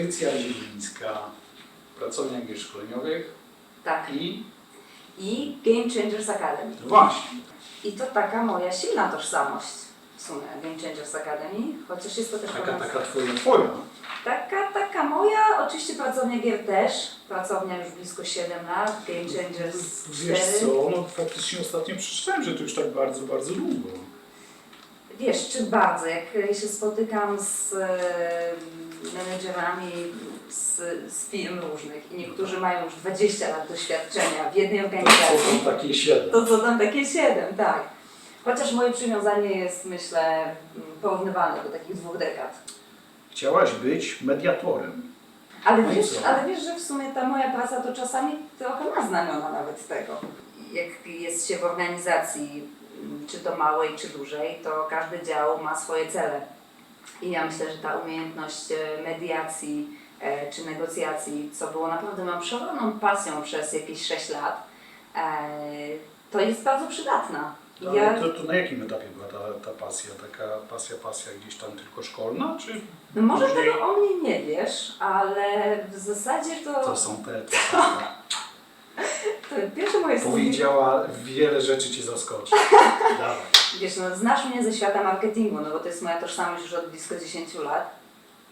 Patrycja Zielińska, pracownia gier szkoleniowych Tak. i I Game Changers Academy. właśnie, I to taka moja silna tożsamość w sumie Game Changers Academy, chociaż jest to też taka, taka twoja, twoja. taka, taka moja, oczywiście pracownia gier też, pracownia już blisko 7 lat, Game Changers 4. Wiesz co, no faktycznie ostatnio przeczytałem, że to już tak bardzo, bardzo długo. Wiesz, czy bardzo, jak się spotykam z menedżerami z, z firm różnych i niektórzy mają już 20 lat doświadczenia w jednej To organizacji, są takie siedem. to co tam takie 7, tak. Chociaż moje przywiązanie jest, myślę, porównywalne do takich dwóch dekad. Chciałaś być mediatorem. Ale No i wiesz, co? ale wiesz, że w sumie ta moja praca to czasami trochę ma znamiona nawet tego. Jak jest się w organizacji, mm, czy to małej, czy dużej, to każdy dział ma swoje cele. I ja myślę, że ta umiejętność e, mediacji e, czy negocjacji, co było naprawdę mam przeogromną pasją przez jakieś 6 lat, e, to jest bardzo przydatna. Ale Ja, to, to na jakim etapie była ta, ta pasja? Taka pasja, pasja gdzieś tam tylko szkolna, czy no może później- tego o mnie nie wiesz, ale w zasadzie to, to są te, te, te to pierwsze moje studia- Powiedziała, wiele rzeczy Cię zaskoczy. Dawaj. Wiesz, no, znasz mnie ze świata marketingu, no bo to jest moja tożsamość już od blisko 10 lat.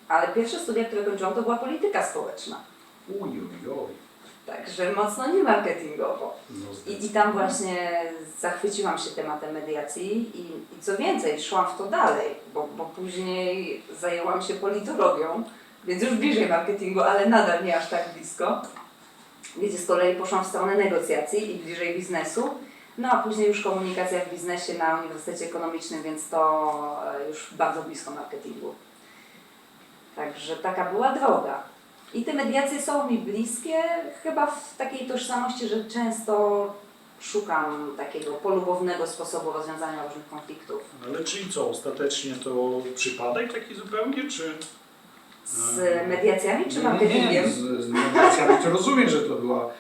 Ale pierwsze studia, które kończyłam, to była polityka społeczna. Uj, uj, uj. Także mocno nie marketingowo. No, I, I tam właśnie zachwyciłam się tematem mediacji i, i co więcej, szłam w to dalej, bo, bo później zajęłam się politologią, więc już bliżej marketingu, ale nadal nie aż tak blisko. Gdzie z kolei poszłam w stronę negocjacji i bliżej biznesu. No a później już komunikacja w biznesie na Uniwersytecie Ekonomicznym, więc to e, już bardzo blisko marketingu. Także taka była droga. I te mediacje są mi bliskie, chyba w takiej tożsamości, że często szukam takiego polubownego sposobu rozwiązania różnych konfliktów. Ale czyli co, ostatecznie to przypadek taki zupełnie, czy... Z mediacjami czy Nie, nie, marketingiem? z, z negocjacjami to rozumiem, że to była,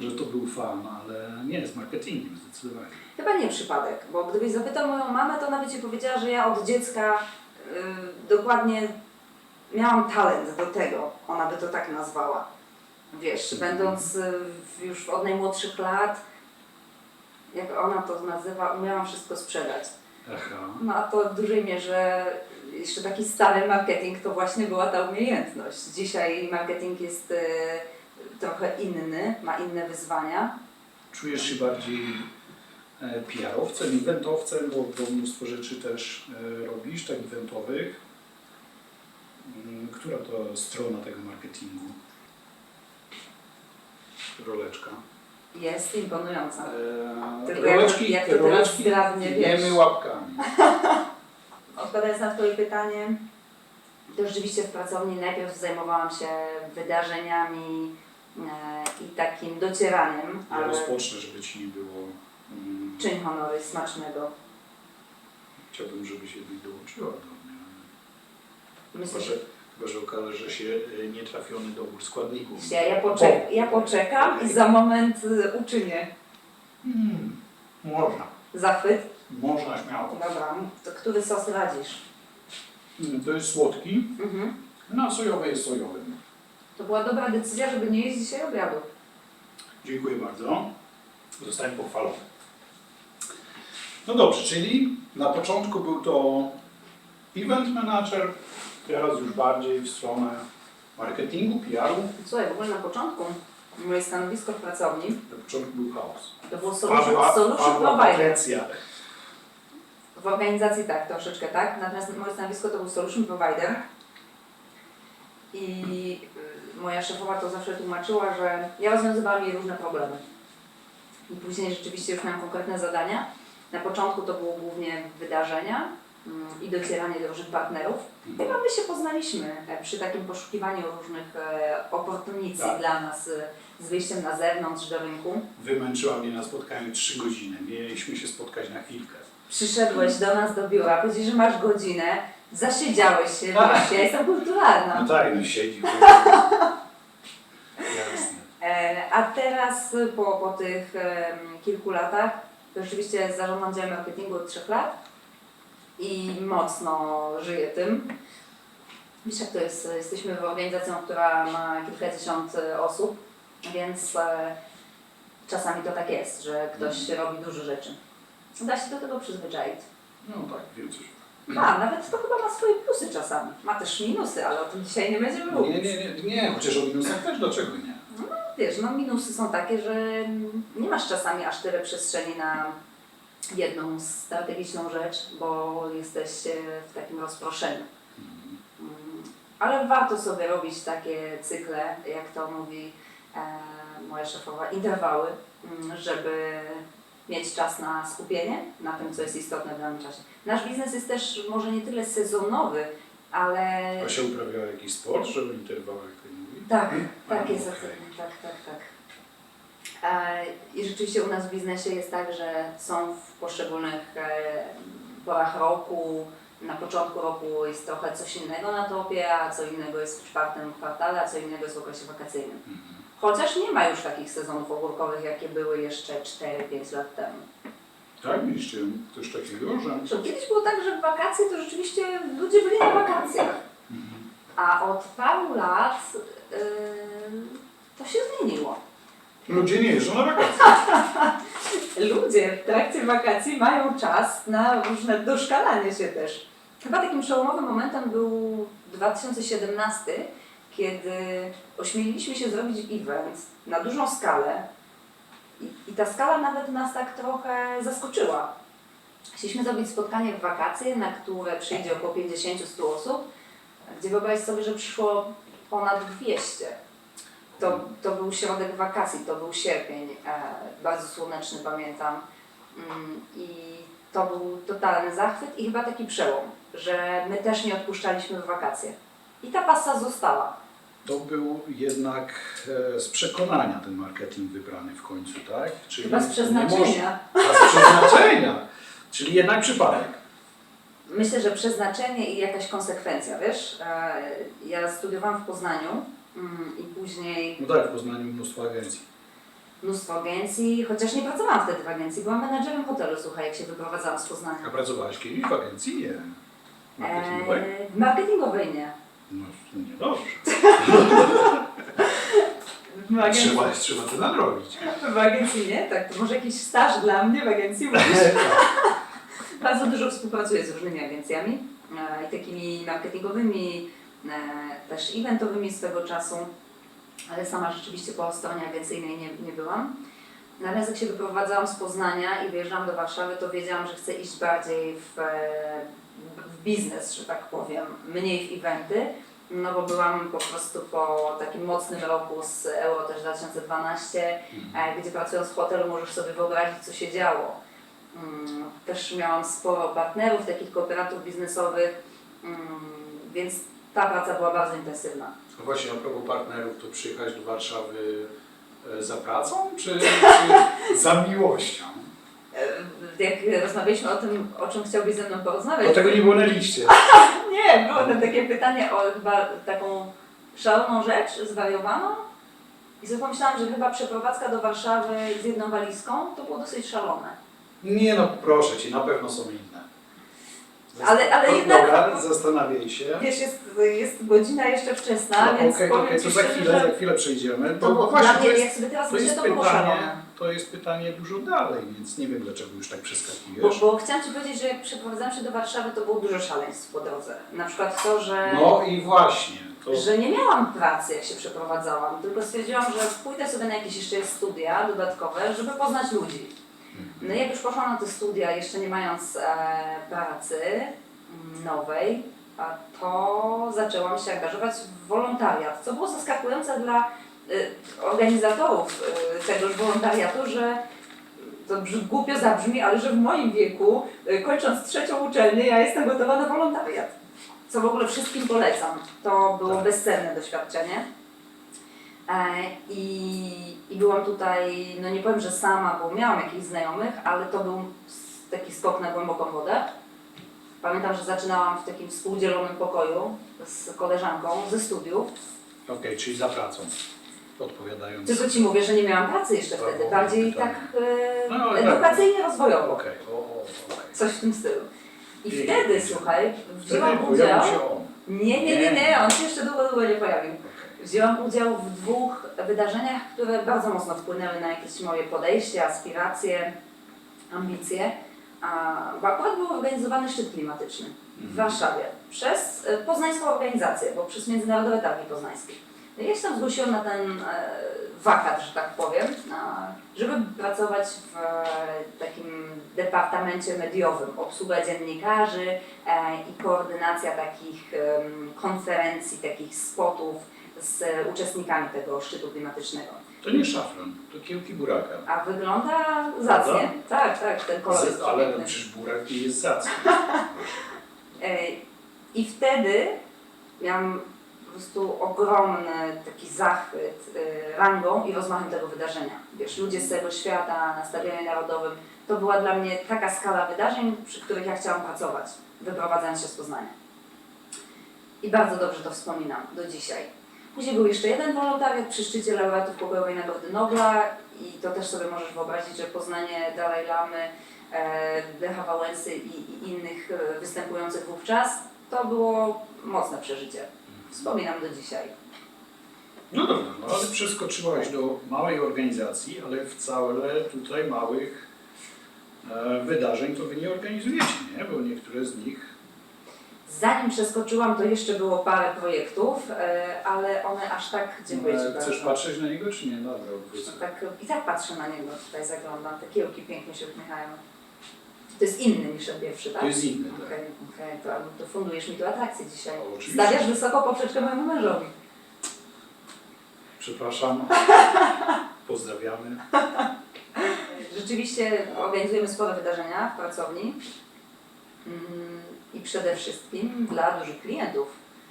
że to był fan, ale nie, z marketingiem zdecydowanie. Chyba nie przypadek, bo gdybyś zapytał moją mamę, to ona by Ci powiedziała, że ja od dziecka y, dokładnie miałam talent do tego. Ona by to tak nazwała. Wiesz, będąc y, już od najmłodszych lat, jak ona to nazywa, umiałam wszystko sprzedać. Aha. No a to w dużej mierze jeszcze taki stary marketing to właśnie była ta umiejętność. Dzisiaj marketing jest y, trochę inny, ma inne wyzwania. Czujesz się bardziej e, PR-owcem, eventowcem, bo, bo mnóstwo rzeczy też e, robisz, tak eventowych. Mm, Która to strona tego marketingu? Roleczka. Jest imponująca. E, Tylko jak- jak roleczki zgrabnie, wiesz. łapkami. Odpowiadając na Twoje pytanie, to rzeczywiście w pracowni najpierw zajmowałam się wydarzeniami i takim docieraniem, Ja ale rozpocznę, żeby ci nie było. Mm, czyń honory smacznego. Chciałbym, żebyś jednak dołączyła do mnie. Myślę, Chyba, że chyba, że okaże że się e, nietrafiony dobór składników. ja, ja, poczek- ja poczekam i za moment y, uczynię Hmm, można. zachwyt. Można śmiało. Dobra, to który sos radzisz? Mm, To jest słodki, Mhm. no sojowy jest sojowy. To była dobra decyzja, żeby nie jeść dzisiaj obiadu. Dziękuję bardzo. Zostałem pochwalony. No dobrze, czyli na początku był to event manager, teraz już bardziej w stronę marketingu, PR-u. Słuchaj, w ogóle na początku moje stanowisko w pracowni Na początku był chaos. to było solution, Pawła, solution Pawła provider. Patrycja. W organizacji tak, troszeczkę tak, natomiast moje stanowisko to był solution provider i moja szefowa to zawsze tłumaczyła, że ja rozwiązywałam jej różne problemy. I później rzeczywiście już miałam konkretne zadania. Na początku to było głównie wydarzenia mm, i docieranie do różnych partnerów. Chyba my się poznaliśmy e, przy takim poszukiwaniu różnych e, oportunicji Tak. dla nas e, z wyjściem na zewnątrz do rynku. Wymęczyła mnie na spotkaniu 3 godziny. Mieliśmy się spotkać na chwilkę. Przyszedłeś do nas do biura, powiedziałeś, że masz godzinę, zasiedziałeś się, Tak. wiesz, ja jestem kulturalna. No tak, no siedzi. Jasne. E, a teraz po, po tych em, kilku latach, to rzeczywiście zarządzam działem marketingu od trzech lat i mocno żyję tym. Wiesz jak to jest? Jesteśmy organizacją, która ma kilkadziesiąt e, osób, więc e, czasami to tak jest, że ktoś robi dużo rzeczy. Da się do tego przyzwyczaić. No tak, wiem coś. A, nawet to chyba ma swoje plusy czasami. Ma też minusy, ale o tym dzisiaj nie będziemy mówić. Nie, nie, nie, nie, chociaż o minusach też, dlaczego nie? Wiesz, no minusy są takie, że nie masz czasami aż tyle przestrzeni na jedną strategiczną rzecz, bo jesteś e, w takim rozproszeniu. Mhm. Ale warto sobie robić takie cykle, jak to mówi e, moja szefowa, interwały, mm, żeby mieć czas na skupienie na tym, co jest istotne w danym czasie. Nasz biznes jest też może nie tyle sezonowy, ale A się uprawiał jakiś sport, interwały, jak to mówi? tak, A, tak jest okej. okay. tak, tak, tak. E, I rzeczywiście u nas w biznesie jest tak, że są w poszczególnych e, porach roku, na początku roku jest trochę coś innego na topie, a co innego jest w czwartym kwartale, a co innego jest w okresie wakacyjnym. Chociaż nie ma już takich sezonów ogórkowych, jakie były jeszcze 4-5 lat temu. Tak, mieliście coś takiego, że... Zresztą kiedyś było tak, że w wakacje to rzeczywiście ludzie byli na wakacjach. Mhm. A od paru lat yy, to się zmieniło. Ludzie nie jeżdżą na wakacje. Ludzie w trakcie wakacji mają czas na różne doszkalanie się też. Chyba takim przełomowym momentem był 2017, kiedy ośmieliliśmy się zrobić event na dużą skalę i, i ta skala nawet nas tak trochę zaskoczyła. Chcieliśmy zrobić spotkanie w wakacje, na które przyjdzie około 50-100 osób, gdzie wyobraź sobie, że przyszło ponad 200. To, to był środek wakacji, to był sierpień, e, bardzo słoneczny pamiętam. Mm, I to był totalny zachwyt i chyba taki przełom, że my też nie odpuszczaliśmy w wakacje. I ta pasa została. To był jednak e, z przekonania ten marketing wybrany w końcu, tak? Czyli Chyba z nie przeznaczenia. A z przeznaczenia! Czyli jednak przypadek. Myślę, że przeznaczenie i jakaś konsekwencja, wiesz? E, Ja studiowałam w Poznaniu mm, i później No tak, w Poznaniu mnóstwo agencji. mnóstwo agencji, chociaż nie pracowałam wtedy w agencji, byłam menadżerem hotelu, słuchaj, jak się wyprowadzałam z Poznania. A pracowałaś kiedyś w agencji? Nie. Marketingowej? Eee, marketingowej nie. No, nie dobrze. W agencji, Trzeba, trzeba to nadrobić. w agencji nie, tak, to może jakiś staż dla mnie w agencji, mówisz? Bardzo dużo współpracuję z różnymi agencjami e, i takimi marketingowymi, e, też eventowymi swego czasu, ale sama rzeczywiście po stronie agencyjnej nie, nie byłam. Natomiast jak się wyprowadzałam z Poznania i wyjeżdżałam do Warszawy, to wiedziałam, że chcę iść bardziej w, e, w biznes, że tak powiem, mniej w eventy, no bo byłam po prostu po takim mocnym roku z Euro też 2012, e, gdzie pracując w hotelu możesz sobie wyobrazić, co się działo. Mm, Też miałam sporo partnerów, takich kooperatów biznesowych, mm, więc ta praca była bardzo intensywna. No właśnie, a propos partnerów, to przyjechać do Warszawy e, za pracą, czy, czy za miłością? E, Jak rozmawialiśmy o tym, o czym chciałbyś ze mną porozmawiać, Bo tego nie było na liście. nie, było tam takie pytanie o chyba taką szaloną rzecz, zwariowaną. I sobie pomyślałam, że chyba przeprowadzka do Warszawy z jedną walizką to było dosyć szalone. Nie no, proszę Cię, na pewno są inne. Ale- ale jednak- Dobra, zastanawiaj się. Wiesz, jest, jest godzina jeszcze wczesna, No, więc Okej, powiem okej, Ci to za szczerze, chwilę, że za chwilę przejdziemy. to Bo właśnie, dla mnie, to jest, jak sobie teraz to myślę, jest to było pytanie, szalone. To jest pytanie dużo dalej, więc nie wiem dlaczego już tak Bo, przeskakujesz. bo chciałam Ci powiedzieć, że jak przeprowadzałam się do Warszawy, to było dużo szaleństw po drodze. Na przykład to, że, No i właśnie, to że nie miałam pracy, jak się przeprowadzałam, tylko stwierdziłam, że pójdę sobie na jakieś jeszcze studia dodatkowe, żeby poznać ludzi. No i jak już poszłam na te studia, jeszcze nie mając e, pracy mm, nowej, a to zaczęłam się angażować w wolontariat, co było zaskakujące dla organizatorów y, tegoż wolontariatu, że to głupio zabrzmi, ale że w moim wieku, y, kończąc trzecią uczelnię, ja jestem gotowa na wolontariat. Co w ogóle wszystkim polecam. To było Tak. bezcenne doświadczenie. E, I, I byłam tutaj, no nie powiem, że sama, bo miałam jakichś znajomych, ale to był taki skok na głęboką wodę. Pamiętam, że zaczynałam w takim współdzielonym pokoju z koleżanką ze studiów. okej, czyli za pracą. Odpowiadając. Tylko Ci mówię, że nie miałam pracy jeszcze To wtedy, bardziej pytanie. tak e, No, ale tak. edukacyjnie rozwojowo. Okej, o, o, okej. Coś w tym stylu. I Pięknie. wtedy, słuchaj, Wtedy wzięłam pojawił udział się on. Nie, nie, nie, nie, on się jeszcze długo, długo nie pojawił. Wzięłam udział w dwóch wydarzeniach, które bardzo mocno wpłynęły na jakieś moje podejście, aspiracje, ambicje. A, bo akurat był organizowany szczyt klimatyczny w Warszawie przez e, poznańską organizację, bo przez Międzynarodowe Targi Poznańskie. Ja się tam zgłosiłam na ten e, wakat, że tak powiem, żeby pracować w e, takim departamencie mediowym, obsługa dziennikarzy e, i koordynacja takich konferencji, takich spotów z uczestnikami tego szczytu klimatycznego. To nie szafran, to kiełki buraka. A wygląda zacnie. Tak, tak, ten kolor jest ale no, przecież burak nie jest zacny. I wtedy miałam prostu ogromny taki zachwyt e, rangą i rozmachem tego wydarzenia. Wiesz, ludzie z całego świata na Stadionie Narodowym. To była dla mnie taka skala wydarzeń, przy których ja chciałam pracować, wyprowadzając się z Poznania. I bardzo dobrze to wspominam do dzisiaj. Później był jeszcze jeden wolontariat przy szczycie laureatów Pokojowej Nagrody Nobla i to też sobie możesz wyobrazić, że Poznanie Dalaj Lamy, e, Lecha Wałęsy i, i innych e, występujących wówczas, to było mocne przeżycie. Wspominam do dzisiaj. No dobra, no ale przeskoczyłaś do małej organizacji, ale wcale tutaj małych e, wydarzeń to wy nie organizujecie, nie? Bo niektóre z nich Zanim przeskoczyłam, to jeszcze było parę projektów, e, ale one aż tak, dziękuję Ci e, bardzo. Chcesz patrzeć na niego, czy nie? Dobra. Tak, I tak patrzę na niego, tutaj zaglądam, te kiełki pięknie się uśmiechają. To jest inny niż ten pierwszy, tak? To jest inny, tak. Okej, okej, to, to fundujesz mi tu atrakcję dzisiaj. O, oczywiście. Stawiasz wysoko poprzeczkę mojemu mężowi. Przepraszam. Pozdrawiamy. Rzeczywiście organizujemy spore wydarzenia w pracowni Mm, i przede wszystkim dla dużych klientów.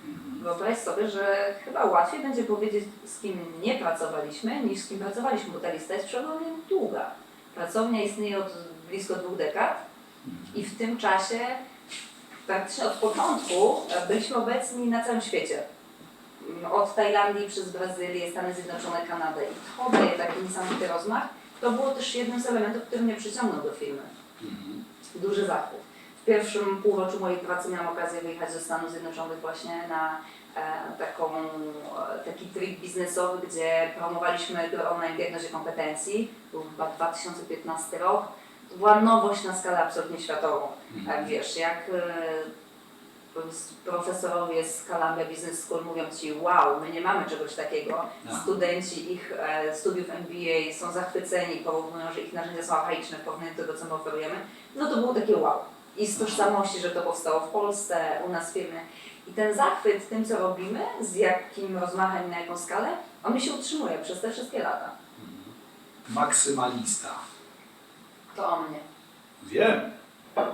Mhm. Wyobraź sobie, że chyba łatwiej będzie powiedzieć, z kim nie pracowaliśmy, niż z kim pracowaliśmy, bo ta lista jest przeogromnie długa. Pracownia istnieje od blisko dwóch dekad i w tym czasie, praktycznie od początku, byliśmy obecni na całym świecie. Od Tajlandii przez Brazylię, Stany Zjednoczone, Kanadę. I to daje taki niesamowity rozmach. To było też jednym z elementów, który mnie przyciągnął do firmy. Mhm. Duży zachwyt. W pierwszym półroczu mojej pracy miałam okazję wyjechać do Stanów Zjednoczonych właśnie na e, taką, e, taki trik biznesowy, gdzie promowaliśmy online w diagnozie kompetencji. Był chyba 2015 rok. Była nowość na skalę absolutnie światową. Mhm. Jak wiesz, jak e, profesorowie z Columbia Business School mówią Ci, wow, my nie mamy czegoś takiego. Aha. Studenci ich e, studiów MBA są zachwyceni, porównują, że ich narzędzia są archaiczne w porównaniu do tego, co my oferujemy. No to było takie wow. I z tożsamości, że to powstało w Polsce, u nas w firmie. I ten zachwyt tym, co robimy, z jakim rozmachem na jaką skalę, on mi się utrzymuje przez te wszystkie lata. Maksymalista. To o mnie. Wiem.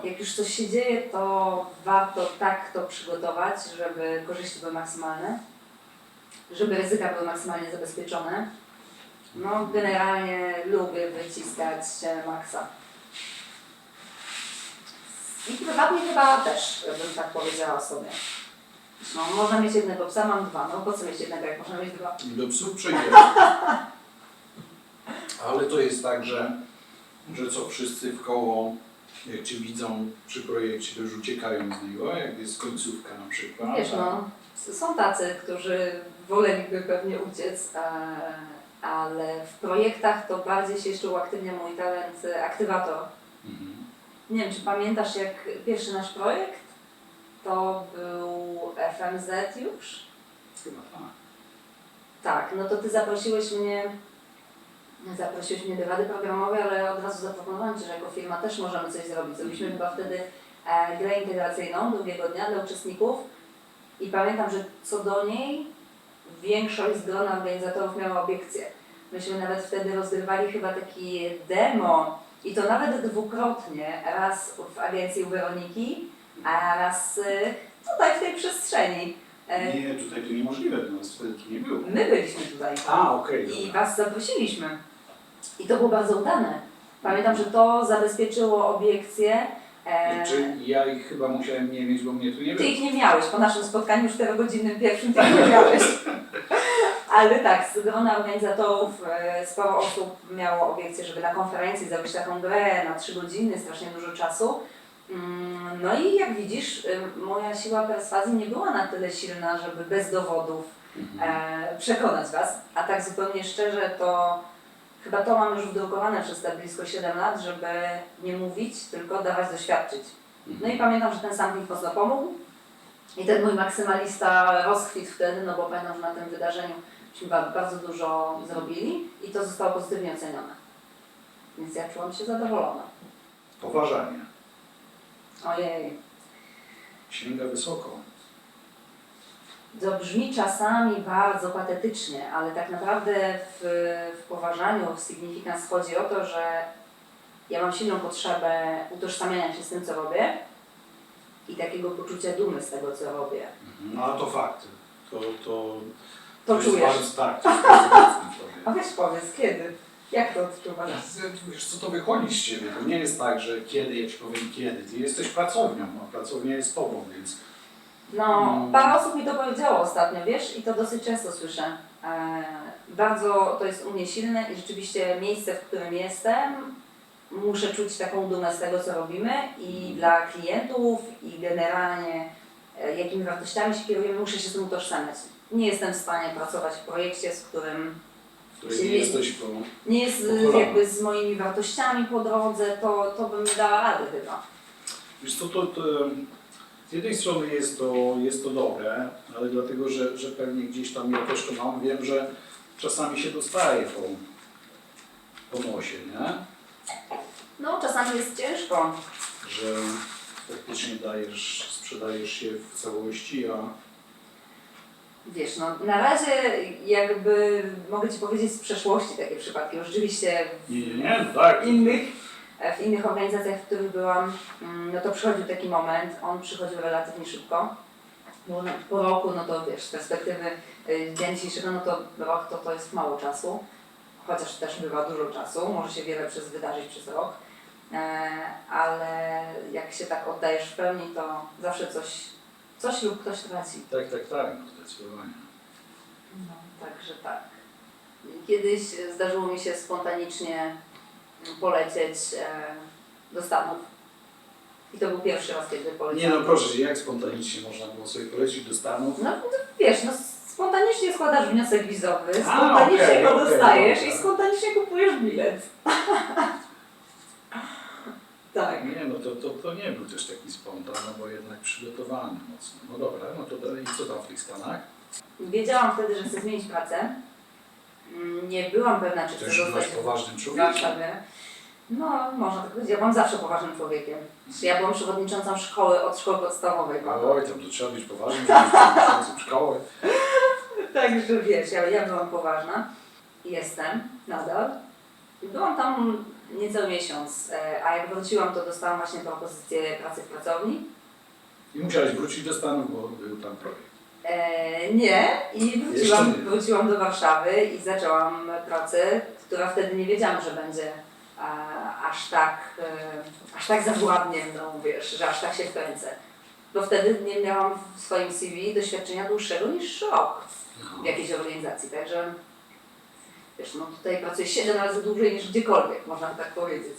Jak już coś się dzieje, to warto tak to przygotować, żeby korzyści były maksymalne, żeby ryzyka były maksymalnie zabezpieczone. No, generalnie lubię wyciskać e, maksa. I prywatnie chyba też bym tak powiedziała sobie. No, można mieć jednego psa, mam dwa. No, po co mieć jednego, jak można mieć dwa? Do psów przejdziemy. Ale to jest tak, że, że co wszyscy w koło, jak Cię widzą przy projekcie, to już uciekają z niego, jak jest końcówka na przykład. Wiesz, no, są tacy, którzy woleliby pewnie uciec, e, ale w projektach to bardziej się jeszcze uaktywnia mój talent e, aktywator. Mhm. Nie wiem, czy pamiętasz, jak pierwszy nasz projekt to był FMZ już? Chyba tak. Tak, no to ty zaprosiłeś mnie, zaprosiłeś mnie do rady programowej, ale od razu zaproponowałem Ci, że jako firma też możemy coś zrobić. Zrobiliśmy chyba wtedy e, grę integracyjną drugiego dnia dla uczestników i pamiętam, że co do niej większość z grona organizatorów miała obiekcje. Myśmy nawet wtedy rozgrywali chyba taki demo i to nawet dwukrotnie, raz w agencji u Weroniki, a raz e, tutaj w tej przestrzeni. E, Nie, tutaj to niemożliwe, bo nas wtedy tu nie było. My byliśmy tutaj. A, okej, I dobra. Was zaprosiliśmy. I to było bardzo udane. Pamiętam, że to zabezpieczyło obiekcje. E, Czy ja ich chyba musiałem nie mieć, bo mnie tu nie ty było. ich nie miałeś. Po naszym spotkaniu 4-godzinnym pierwszym ty ich nie miałeś. Ale tak, z grona organizatorów e, sporo osób miało obiekcje, żeby na konferencji zrobić taką grę na 3 godziny, strasznie dużo czasu. Mm, No i jak widzisz, y, moja siła perswazji nie była na tyle silna, żeby bez dowodów e, przekonać Was. A tak zupełnie szczerze, to chyba to mam już wdrukowane przez te blisko 7 lat, żeby nie mówić, tylko dawać doświadczyć. No i pamiętam, że ten sampling mocno pomógł. I ten mój maksymalista rozkwit wtedy, no bo pamiętam, że na tym wydarzeniu myśmy bardzo dużo zrobili i to zostało pozytywnie ocenione. Więc ja czułam się zadowolona. Poważanie. Ojej, Sięga wysoko. To brzmi czasami bardzo patetycznie, ale tak naprawdę w, w poważaniu, w significance chodzi o to, że ja mam silną potrzebę utożsamiania się z tym, co robię i takiego poczucia dumy z tego, co robię. No to fakt. To, to, To jest czujesz. Bardzo, tak, to jest. A weź powiedz, kiedy? Jak to odczuwasz? Wiesz co, to wychodzi z Ciebie. To nie jest tak, że kiedy, ja Ci powiem kiedy. Ty jesteś pracownią, a pracownia jest Tobą, więc No, Mm. parę osób mi to powiedziało ostatnio, wiesz, i to dosyć często słyszę. E, bardzo to jest u mnie silne i rzeczywiście miejsce, w którym jestem, muszę czuć taką dumę z tego, co robimy i dla klientów i generalnie e, jakimi wartościami się kierujemy, muszę się z tym utożsamiać. Nie jestem w stanie pracować w projekcie, z którym Czyli- nie jesteś po... nie jest e, jakby z moimi wartościami po drodze, to, to bym nie dała rady chyba. Wiesz co, to, to z jednej strony jest to, jest to dobre, ale dlatego, że, że pewnie gdzieś tam ja też to mam, wiem, że czasami się dostaje po, po nosie, nie? No, czasami jest ciężko. Że faktycznie dajesz, sprzedajesz się w całości, a Wiesz, no na razie jakby mogę Ci powiedzieć z przeszłości takie przypadki. Rzeczywiście nie, nie, nie, tak. innych, w innych organizacjach, w których byłam, mm, no to przychodził taki moment, on przychodził relatywnie szybko. Bo po roku, no to wiesz, z perspektywy y, dnia dzisiejszego, no to rok to, to jest mało czasu. Chociaż też bywa dużo czasu, może się wiele przez wydarzyć przez rok. E, ale jak się tak oddajesz w pełni, to zawsze coś, coś lub ktoś traci. Tak, tak, tak, zdecydowanie. No, także tak. Kiedyś zdarzyło mi się spontanicznie polecieć e, do Stanów. I to był pierwszy raz, kiedy Nie poleciałam. no proszę cię, jak spontanicznie można było sobie polecić do Stanów? No, no wiesz, no spontanicznie składasz wniosek wizowy, A, spontanicznie okej, go okej, dostajesz dobra. i spontanicznie kupujesz bilet. tak. Nie, no to, to, to nie był też taki spontan, no bo jednak przygotowany mocno. No dobra, no to dalej, co tam w tych Stanach? Wiedziałam wtedy, że chcę zmienić pracę. Mm, Nie byłam pewna, czy To chcę już byłaś zostać poważnym w człowiekiem. Warszawie. No, można tak powiedzieć. Ja byłam zawsze poważnym człowiekiem. Ja byłam przewodniczącą szkoły od szkoły podstawowej. Oj, tam to trzeba być poważnym, żeby być w szkoły. Także wiesz, ja, ja byłam poważna. Jestem nadal. Byłam tam niecały miesiąc, e, a jak wróciłam, to dostałam właśnie propozycję pracy w pracowni. I musiałeś wrócić do Stanów, bo był tam projekt. E, nie, i wróciłam, nie. wróciłam do Warszawy i zaczęłam pracę, która wtedy nie wiedziałam, że będzie aż tak, e, aż tak zawładnie mną, wiesz, że aż tak się wkręcę. Bo wtedy nie miałam w swoim CV doświadczenia dłuższego niż rok w jakiejś organizacji, także wiesz, no tutaj pracuję 7 razy dłużej niż gdziekolwiek, można tak powiedzieć.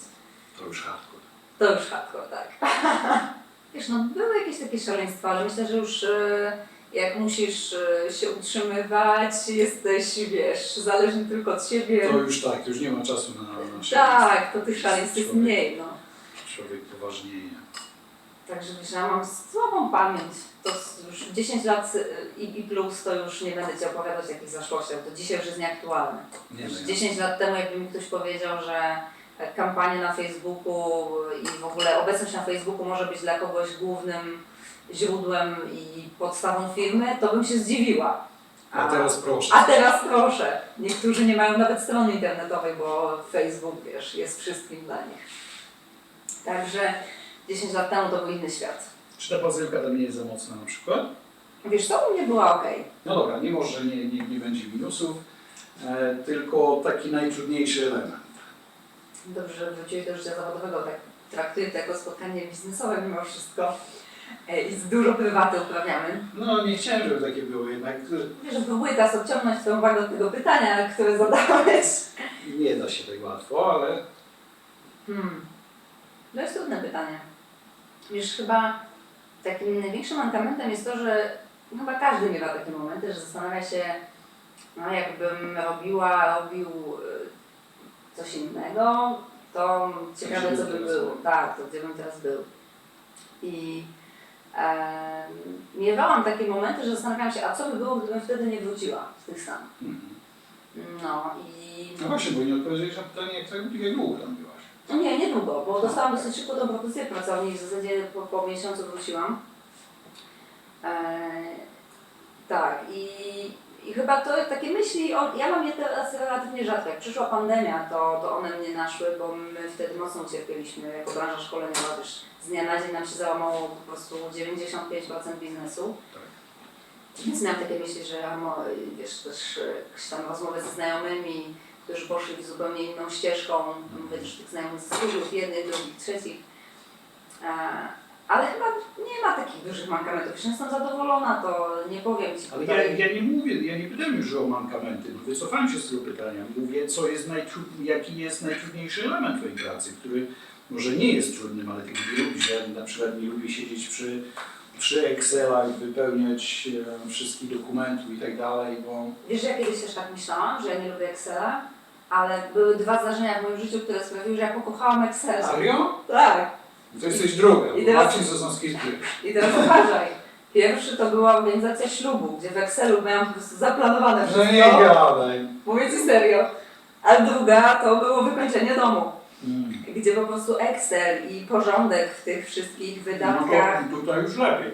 To już hardcore. To już hardcore, tak. Wiesz, no były jakieś takie szaleństwa, ale myślę, że już e, jak musisz e, się utrzymywać, jesteś, wiesz, zależny tylko od siebie. To już tak, już nie ma czasu na, na tak, to tych szaleństw jest mniej, no. Człowiek poważnieje. Także ja mam słabą pamięć. To już 10 lat e, i, i plus to już nie będę Ci opowiadać o jakich zaszłościach, to dzisiaj już jest nieaktualne. Nie ja- 10 lat temu, jakby mi ktoś powiedział, że kampania na Facebooku i w ogóle obecność na Facebooku może być dla kogoś głównym źródłem i podstawą firmy, to bym się zdziwiła. A teraz proszę. a teraz proszę. Niektórzy nie mają nawet strony internetowej, bo Facebook, wiesz, jest wszystkim dla nich. Także 10 lat temu to był inny świat. Czy ta bazylka tam nie jest za mocna na przykład? Wiesz, to u mnie była ok. No dobra, nie może, nie, nie, nie będzie minusów, e, tylko taki najtrudniejszy element. Dobrze, że wróciłeś do życia zawodowego, tak traktuję to jako spotkanie biznesowe mimo wszystko. E, I z dużo prywaty uprawiamy. No nie chciałem, żeby takie było jednak. Wiesz, żeby Łytas odciągnąć Twoją uwagę od tego pytania, które zadałeś. Nie da się tak łatwo, ale Hmm. To jest trudne pytanie. Wiesz, chyba takim największym mankamentem jest to, że chyba każdy miewa takie momenty, że zastanawia się, no jakbym robiła, robił y, coś innego, to ciekawe co by teraz było. był? Tak, to gdzie bym teraz był. I miewałam takie momenty, że zastanawiałam się, a co by było, gdybym wtedy nie wróciła z tych Stanów. Mhm. No i... No właśnie, bo nie odpowiedziałeś na pytanie, jak, długo tam byłaś. No nie, niedługo, bo dostałam dosyć szybko tą propozycję pracowni i w zasadzie po, po miesiącu wróciłam. Eee, tak, i, i chyba to takie myśli, o, ja mam je teraz relatywnie rzadko. Jak przyszła pandemia, to, to one mnie naszły, bo my wtedy mocno ucierpieliśmy jako branża szkoleniowa, też z dnia na dzień nam się załamało po prostu 95% biznesu. Tak. Więc miałam takie myśli, że ja mo- wiesz, też e, jakieś tam rozmowy ze znajomymi, którzy poszli w zupełnie inną ścieżką, mówię też tych znajomych z studiów, jednych, drugich, trzecich. Ale chyba nie ma takich dużych mankamentów. Jeśli jestem zadowolona, to nie powiem Ci Ale tutaj. ja, ja nie mówię, ja nie pytam już o mankamenty, wycofałem się z tego pytania. Mówię, co jest jaki jest najtrudniejszy element Twojej pracy, który może nie jest trudnym, ale Ty nie lubisz. Ja na przykład nie lubię siedzieć przy, przy Excelach, wypełniać e, wszystkich dokumentów i tak dalej, bo Wiesz, że ja kiedyś też tak myślałam, że ja nie lubię Excela, ale były dwa zdarzenia w moim życiu, które sprawiły, że ja pokochałam Excela. serio? Tak. To jesteś druga, I teraz- Marcin Sosnowski jest pierwszy. I teraz uważaj. Pierwszy to była organizacja ślubu, gdzie w Excelu miałam po prostu zaplanowane No wszystko. nie gadaj. Mówię Ci serio. A druga to było wykończenie domu, Mm. gdzie po prostu Excel i porządek w tych wszystkich No wydatkach. to tutaj już lepiej.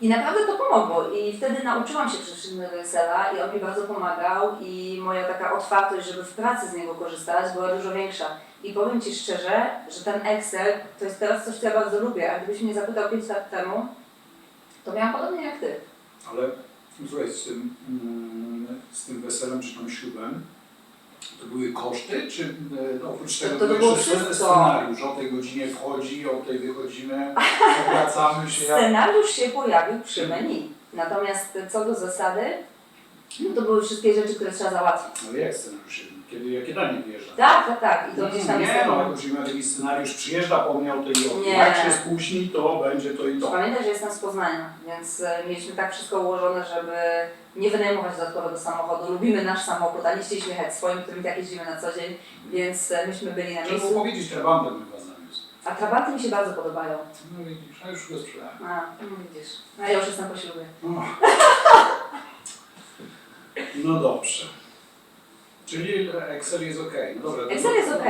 I naprawdę to pomogło. I wtedy nauczyłam się przede wszystkim Excela i on mi bardzo pomagał i moja taka otwartość, żeby w pracy z niego korzystać była dużo większa. I powiem Ci szczerze, że ten Excel to jest teraz coś, co ja bardzo lubię. A gdybyś mnie zapytał 5 lat temu, to miałam podobnie jak Ty. Ale słuchaj, z tym, mm, z tym weselem czy tam ślubem, to były koszty, czy e, oprócz tego To- to był scenariusz, o tej godzinie wchodzi, o tej wychodzimy, obracamy się, jak... Scenariusz się pojawił przy menu. Natomiast co do zasady, no to były wszystkie rzeczy, które trzeba załatwić. Ale jak scenariusz? Kiedy, jakie danie wyjeżdża? Tak, tak, tak. I to gdzieś tam jest. nie, no, jak miał taki scenariusz, przyjeżdża po mnie o tej i o tej, Nie. jak się spóźni, to będzie to i to. Pamiętaj, że jestem z Poznania, więc e, mieliśmy tak wszystko ułożone, żeby nie wynajmować dodatkowego samochodu. Lubimy nasz samochód, a nie chcieliśmy jechać swoim, którym tak jeździmy na co dzień, więc e, myśmy byli na Trzeba miejscu. było powiedzieć, trabantem bym was. A trabanty mi się bardzo podobają. No widzisz, a już go sprzedałem. A, no widzisz. A ja już jestem po ślubie. No. no dobrze. Czyli Excel jest ok. No dobra, Excel jest ok.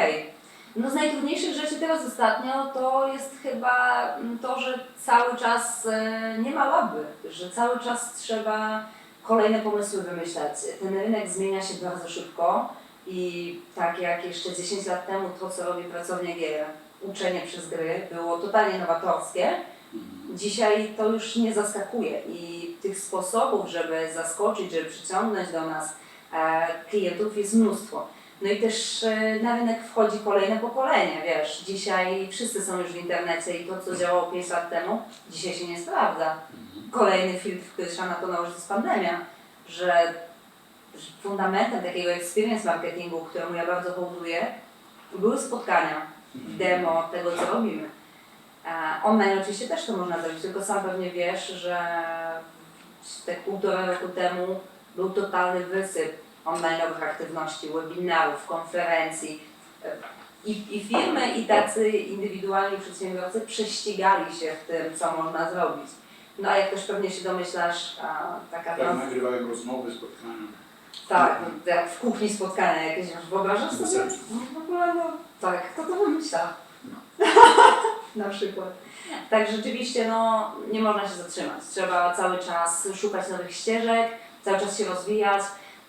No z najtrudniejszych rzeczy teraz ostatnio to jest chyba mm, to, że cały czas e, nie ma laby, że cały czas trzeba kolejne pomysły wymyślać. Ten rynek zmienia się bardzo szybko i tak jak jeszcze 10 lat temu to, co robi pracownia gier, uczenie przez gry, było totalnie nowatorskie, Mhm. Dzisiaj to już nie zaskakuje i tych sposobów, żeby zaskoczyć, żeby przyciągnąć do nas e, klientów jest mnóstwo. No i też e, na rynek wchodzi kolejne pokolenie, wiesz, dzisiaj wszyscy są już w internecie i to, co działało 5 lat temu, dzisiaj się nie sprawdza. Kolejny filtr, który trzeba na to nałożyć, jest pandemia, że fundamentem takiego experience marketingu, któremu ja bardzo hołduję, były spotkania, demo tego, co robimy. E, Online oczywiście też to można zrobić, tylko sam pewnie wiesz, że te półtora roku temu był totalny wysyp online'owych aktywności, webinarów, konferencji. I, I firmy, i tacy indywidualni przedsiębiorcy prześcigali się w tym, co można zrobić. No a jak też pewnie się domyślasz, a, taka Tak, trans- nagrywają rozmowy, spotkania. tak, no, jak w kuchni spotkania jakieś, masz wyobrażasz sobie? No, w ogóle, no, tak, kto to wymyśla? Na przykład. Tak, rzeczywiście, no, nie można się zatrzymać. Trzeba cały czas szukać nowych ścieżek, cały czas się rozwijać.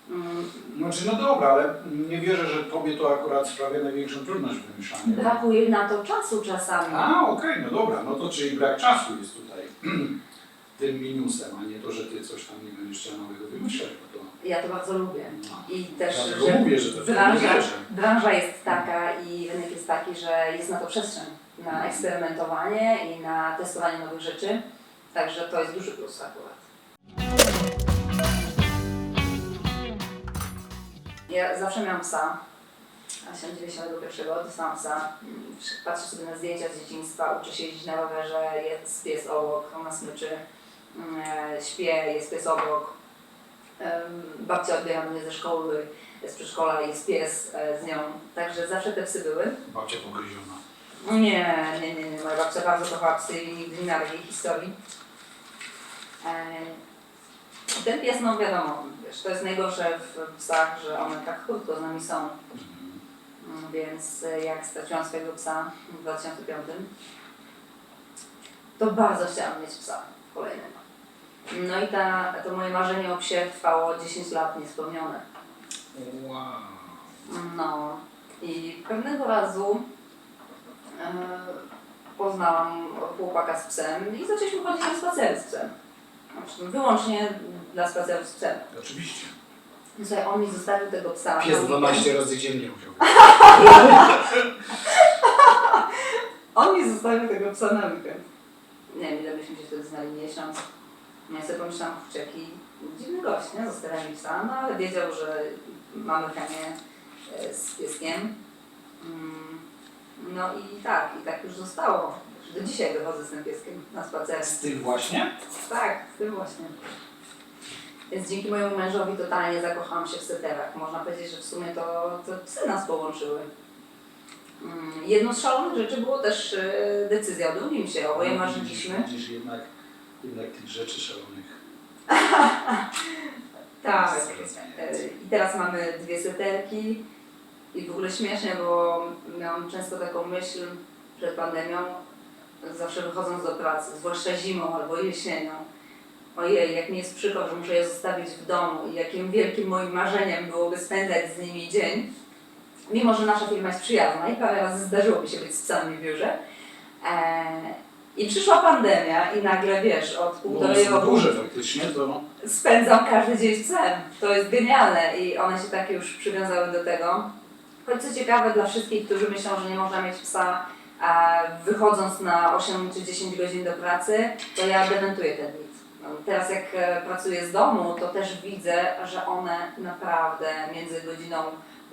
Mm, Znaczy, no dobra, ale nie wierzę, że tobie to akurat sprawia największą trudność w wymyślaniu. Brakuje na to czasu czasami. A, okej, no dobra, no to czyli brak czasu jest tutaj tym minusem, a nie to, że ty coś tam nie będziesz chciał nowego wymyślać, bo to... Ja to bardzo lubię. No. I też, Dlatego że mówię, że to wtedy branża, wierzę. branża jest taka i rynek jest taki, że jest na to przestrzeń, na eksperymentowanie i na testowanie nowych rzeczy. Także to jest duży plus akurat. Ja zawsze miałam psa. 81 dostałam psa. Mm, Patrzę sobie na zdjęcia z dzieciństwa, uczę się jeździć na rowerze, jest pies obok, ona smyczy, mm, e, śpię, jest pies obok. Babcia odbiera mnie ze szkoły, z przedszkola, jest pies e, z nią, także zawsze te psy były. Babcia pogryziona. Nie, nie, nie, nie. Moja babcia bardzo kochała psy i nigdy nie miała takiej historii. Ten pies, no wiadomo, wiesz, to jest najgorsze w psach, że one tak krótko z nami są. Mm, Więc e, jak straciłam swojego psa w 2005, to bardzo chciałam mieć psa kolejnego. No i ta, to moje marzenie o psie trwało 10 lat niespełnione. Wow. No i pewnego razu e, poznałam chłopaka z psem i zaczęliśmy chodzić na spacery z psem. Znaczy, Wyłącznie dla spacerów z psem. Oczywiście. I Słuchaj, on mi zostawił tego psa. Pies na 12 razy dziennie musiał. On mi zostawił tego psa na weekend. Nie wiem, ile byśmy się wtedy znali, miesiąc. Ja sobie pomyślałam, kurczę, jaki dziwny gość, nie? Zostawia mi psa, no ale wiedział, że mamy chemię e, z pieskiem. Mm, No i tak, i tak już zostało. Do dzisiaj wychodzę z tym pieskiem na spacer. Z tym właśnie? Tak, z tym właśnie. Więc dzięki mojemu mężowi totalnie zakochałam się w seterach. Można powiedzieć, że w sumie to, to psy nas połączyły. Mm, Jedną z szalonych rzeczy było też e, decyzja o drugim się. Oboje marzyliśmy. Widzisz, jednak, jednak tych rzeczy szalonych. Tak. E. I teraz mamy dwie seterki. I w ogóle śmiesznie, bo miałam często taką myśl przed pandemią, zawsze wychodząc do pracy, zwłaszcza zimą albo jesienią. Ojej, jak mi jest przykro, że muszę je zostawić w domu i jakim wielkim moim marzeniem byłoby spędzać z nimi dzień. Mimo, że nasza firma jest przyjazna i parę razy zdarzyło mi się być z psami w biurze. E, I przyszła pandemia i nagle, wiesz, od Bo półtorej roku duże faktycznie, to spędzam każdy dzień z psem. To jest genialne i one się tak już przywiązały do tego. Choć co ciekawe dla wszystkich, którzy myślą, że nie można mieć psa a wychodząc na 8 czy 10 godzin do pracy, to ja dementuję ten mit. No, Teraz jak e, pracuję z domu, to też widzę, że one naprawdę między godziną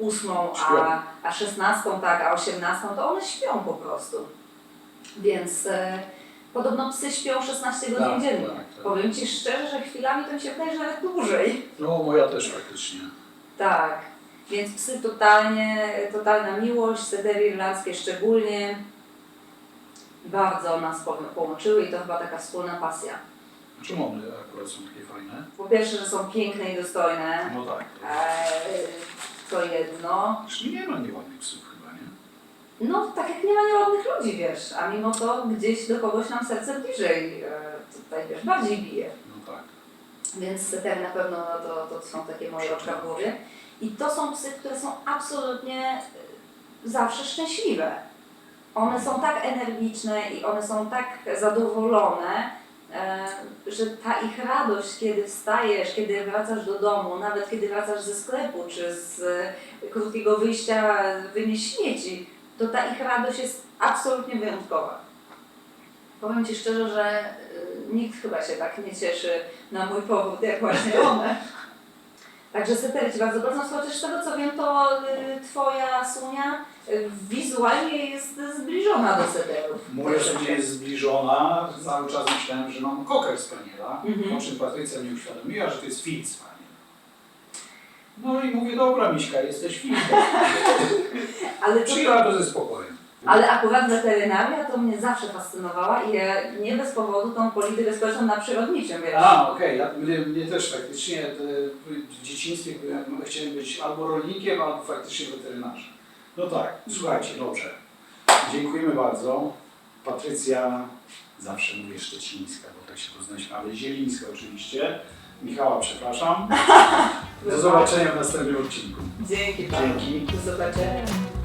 8 Śpią. a, a 16, tak, a 18 to one śpią po prostu. Więc e, podobno psy śpią 16 godzin Tak, dziennie. tak, tak. Powiem Ci szczerze, że chwilami to mi się wydaje, że nawet dłużej. no moja też faktycznie. Tak, więc psy totalnie, totalna miłość, setery irlandzkie szczególnie bardzo nas po- połączyły i to chyba taka wspólna pasja. Czemu one akurat są takie fajne? Po pierwsze, że są piękne i dostojne, No tak. eee, to jedno. Czyli nie ma nieładnych psów chyba, nie? No, tak jak nie ma nieładnych ludzi, wiesz, a mimo to gdzieś do kogoś nam serce bliżej, e, tutaj wiesz, bardziej bije. No tak. Więc setery na pewno no to, to są takie moje oczka w głowie. I to są psy, które są absolutnie y, zawsze szczęśliwe. One są tak energiczne i one są tak zadowolone, e, że ta ich radość, kiedy wstajesz, kiedy wracasz do domu, nawet kiedy wracasz ze sklepu czy z e, krótkiego wyjścia wynieść śmieci, to ta ich radość jest absolutnie wyjątkowa. Powiem Ci szczerze, że y, nikt chyba się tak nie cieszy na mój powód, jak właśnie one. Także Ci bardzo bardzo, chociaż z tego co wiem, to y, Twoja Sunia y, wizualnie jest zbliżona do seterów. Moja sunia jest zbliżona. Cały czas myślałem, że mam koker spaniela, Mhm. o czym Patrycja mi uświadomiła, że to jest filc spaniel. No i mówię, dobra Miśka, jesteś filtrem. Ale, to, Przyjęła to ze spokojem. Ale akurat weterynaria to mnie zawsze fascynowała i ja nie bez powodu tą politykę społeczną na przyrodniczym, wiesz. A, okej, ja, mnie, mnie też faktycznie e, w dzieciństwie byłem, chciałem być albo rolnikiem, albo faktycznie weterynarzem. No tak, słuchajcie, dobrze. Dziękujemy bardzo. Patrycja, zawsze mówię szczecińska, bo tak się poznaliśmy, ale zielińska oczywiście. Michała, przepraszam. Do zobaczenia w następnym odcinku. Dzięki. Dzięki. Do zobaczenia.